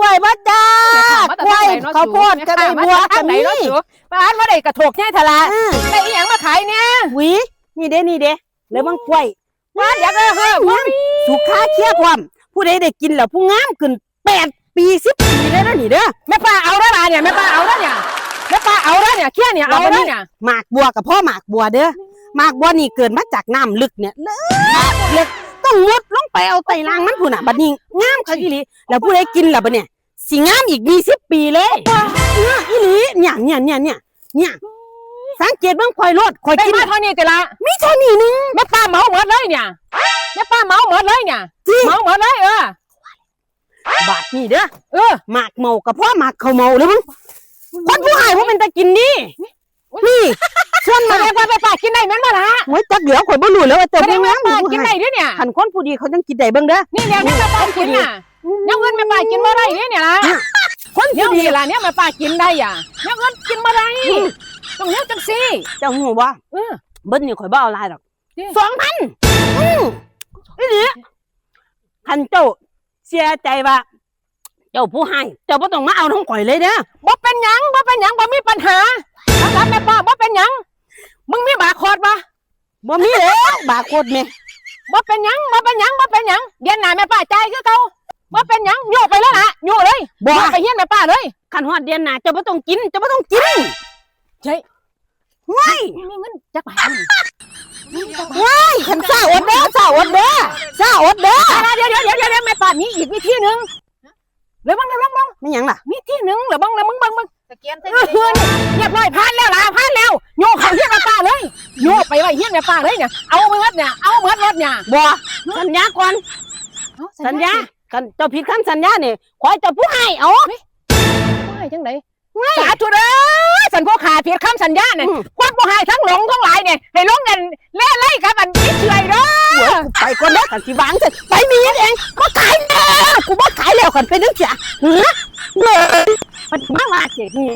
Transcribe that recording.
กล้วยบ่จ้าแม่กล้วยมาข้าวโพดก็ได้บัวทาก็งไหนมีเนาะสูบ้านว่าได้กระโถกแค่ทะละอ่าได้อีหยังมาขายเนี่ยหวีนี่เด้นี่เด้แล้วบางกล้วยบ้านอยากได้เฮ้ยบ่มีสุขาเคียความผู้ใดได้กินแล้วผู้งามขึ้นแปดปีสิบปีเลยนะนี่เด้อแม่ป้าเอาได้ล่ะเนี่ยแม่ป้าเอาได้เนี่ยแม่ป้าเอาได้เนี่ยเคี้ยเนี่ยเอาได้เนี่ยหมากบัวกับพ่อหมากบัวเด้อหมากบัวนี่เกิดมาจากน้ำลึกเนี่ยเลิกเลิกต้องมุดลง ไปเอาไตรางมันพุ่นน่ะบัดนี้งามคักอีหลีแล้วผู้ใดกินล่ะบัดเนี่ยสิงามอีกยี่สิบปีเลยเนี่ยอีหลีเนี่ยเนี่ยเนี่ยเนี่ยเนี่ยสังเกตเบิ่งข่อยรถข่อยได้กินมาเท่านี้ติละมีเท่านี้นึงแม่ป้าเหมาหมดเลยเนี่ยแม่ป้าเหมาหมดเลยเนี่ยจริงเหมาหมดเลยเออบาทนี่เด้อเออหมากเมากับพ่อหมากเขาเมาเลยมึงคนผู้หายว่าเป็นตะกินดีนี่ ส่วนแสมาดงว่าแม่ป้ากินได้แม่นบ่ล่ะหัวจักเหลือข่อยบ่รู้แล้วว่าแสแต่ดผู้งว่างามป้าผู้กินหาได้ยด้วยเนี่ย คันคนผู้ดีเขาต้องกินได้เบิ่งเด้อ นี่เนี่ยแม่ป้ากินน่ะยังเงินแม่ป้ากินบ่ได้เนี่ยเนี่ยล่ะคนเนี่ผู้ยดีนี่ล่ะเนี่ยแม่ป้ากินได้อะเนี่ยเงินกินบ่ได้ต้องเลี้ยงจังซี่เจ้าหูว่าเออ เบิ้ลนี่ข่อยบ่เอาหลายดอกนี่สองพันอืออีหลีคันเจ้าเสียใจว่า เจ้าผู้ให้ เจ้าบ่ต้องมาเอาของข่อยเลยเด้อบ่เป็นหยังบ่เป็นหยังบ่มีปัญหาสำหรับแม่ป้าบ่เป็นหยัง มึงมีบาร์โคดบ่บ่มีแล้วบาร์โคดแม่บ่เป็นหยังบ่เป็นหยังบ่เป็นหยังเดือนหน้าแม่ป้าจ่ายคือเก่าบ่เป็นหยังโยกไปแล้วล่ะโยกเลยบ่โยกไปเฮียนแม่ป้าเลยคันฮอดเดือนหน้าเจ้าบ่ต้องกินเจ้าบ่ต้องกินใช่ว้ายมีเงินจักบาทนี่ว้ายคันซ่าอดเด้อซ่าอดเด้อซ่าอดเด้อเดี๋ยวเดี๋ยวเดี๋ยวเดี๋ยวเดี๋ยวแม่ป้ามีอีกวิธีหนึงเดี๋ยวบังเดี๋ยวบังบังไม่หยังล่ะมีที่หนึงเดี๋ยวบังเดี๋ยวมึงบังบังสแกนใส่เออเฮือนเรียบร้อยผ่านแล้วล่ะผ่านแล้วโยกเขาเฮียนแม่ป้าเลย โยกไปไว้เฮียนแม่ป้าเลยเนี่ยเอาเมือดเนี่ยเอาเมือดรถเนี่ยบ่สัญญาก่อนสัญญาคันเจ้าผิดคำสัญญานี่ขอให้เจ้าผู้ให้เอาว่าจังไดสาธุเด้อสันผู้ขาผิดคำสัญญาเนี่ยอืมคนผู้หายทั้งหลงทั้งหลายเนี่ยให้ลงกันเล่ไล่กับมันนิดเฉยเด้อเดี๋ยวกูไปก่อนเด้อคันสิวางเสร็จไปมีเองบ่ขายแล้วกูบ่ขายแล้วคันเป็นจังซี่เหือเฮ้ยมันมาว่าเจ็บนี่